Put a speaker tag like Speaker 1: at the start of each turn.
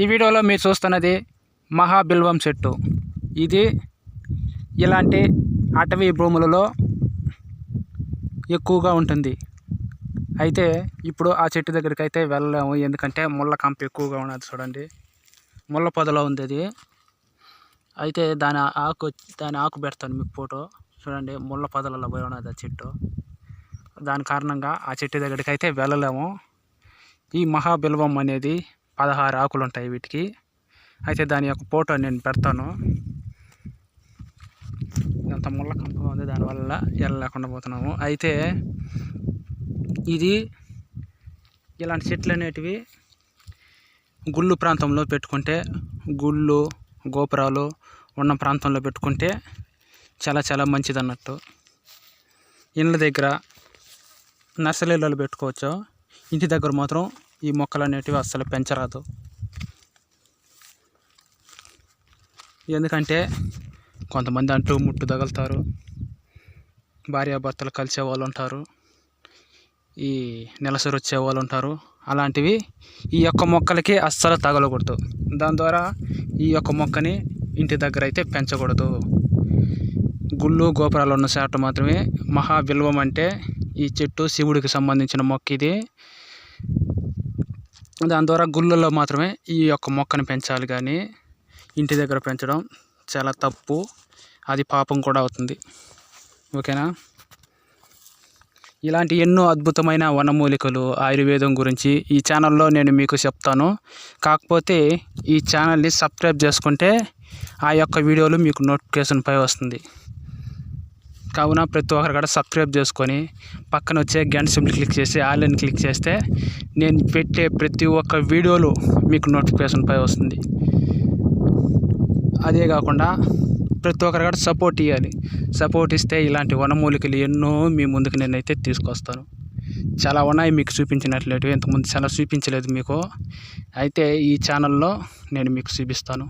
Speaker 1: ఈ వీడియోలో మీరు చూస్తున్నది మహాబిల్వం చెట్టు. ఇది ఇలాంటి అటవీ భూములలో ఎక్కువగా ఉంటుంది. అయితే ఇప్పుడు ఆ చెట్టు దగ్గరికి అయితే వెళ్ళలేము. ఎందుకంటే ముళ్ళ కంప ఎక్కువగా ఉన్నది చూడండి. ముళ్ళ పొదలో ఉంది అది. అయితే దాని ఆకు దాని ఆకు పెడతాను మీకు ఫోటో. చూడండి ముళ్ళ పొదలలో పోయి ఉన్నది ఆ చెట్టు. దాని కారణంగా ఆ చెట్టు దగ్గరికి అయితే వెళ్ళలేము. ఈ మహాబిల్వం అనేది పదహారు ఆకులు ఉంటాయి వీటికి. అయితే దాని యొక్క ఫోటో నేను పెడతాను. ఇదంతా ముళ్ళ కంపగా ఉంది దానివల్ల వెళ్ళలేకుండా పోతున్నాము. అయితే ఇది ఇలాంటి చెట్లు అనేటివి గుళ్ళు ప్రాంతంలో పెట్టుకుంటే గుళ్ళు గోపురాలు ఉన్న ప్రాంతంలో పెట్టుకుంటే చాలా చాలా మంచిది అన్నట్టు ఇళ్ళ దగ్గర నర్సరీలలో పెట్టుకోవచ్చు. ఇంటి దగ్గర మాత్రం ఈ మొక్కలు అనేటివి అస్సలు పెంచరాదు. ఎందుకంటే కొంతమంది అంటూ ముట్టు తగులుతారు భార్యాభర్తలు కలిసే వాళ్ళు ఉంటారు ఈ నెలసరి వచ్చే వాళ్ళు ఉంటారు. అలాంటివి ఈ యొక్క మొక్కలకి అస్సలు తగలకూడదు. దాని ద్వారా ఈ యొక్క మొక్కని ఇంటి దగ్గర అయితే పెంచకూడదు. గుళ్ళు గోపురాలు ఉన్న చేట మాత్రమే మహా మహాబిల్వం అంటే ఈ చెట్టు శివుడికి సంబంధించిన మొక్క ఇది. దాని ద్వారా గుళ్ళల్లో మాత్రమే ఈ యొక్క మొక్కను పెంచాలి కానీ ఇంటి దగ్గర పెంచడం చాలా తప్పు. అది పాపం కూడా అవుతుంది. ఓకేనా? ఇలాంటి ఎన్నో అద్భుతమైన వనమూలికలు ఆయుర్వేదం గురించి ఈ ఛానల్లో నేను మీకు చెప్తాను. కాకపోతే ఈ ఛానల్ని సబ్స్క్రైబ్ చేసుకుంటే ఆ యొక్క వీడియోలు మీకు నోటిఫికేషన్పై వస్తుంది. కావున ప్రతి ఒక్కరు కూడా సబ్స్క్రైబ్ చేసుకొని పక్కన వచ్చే గంట సింబల్ క్లిక్ చేసి ఆల్ అని క్లిక్ చేస్తే నేను పెట్టే ప్రతి ఒక్క వీడియోలు మీకు నోటిఫికేషన్ పై వస్తుంది. అదే కాకుండా ప్రతి ఒక్కరు కూడా సపోర్ట్ ఇవ్వాలి సపోర్ట్ ఇస్తే ఇలాంటి వనమూలికలు ఎన్నో మీ ముందుకు నేనైతే తీసుకొస్తాను. చాలా ఉన్నాయి మీకు చూపించినట్లేదు ఇంతకుముందు చాలా చూపించలేదు మీకు. అయితే ఈ ఛానల్లో నేను మీకు చూపిస్తాను.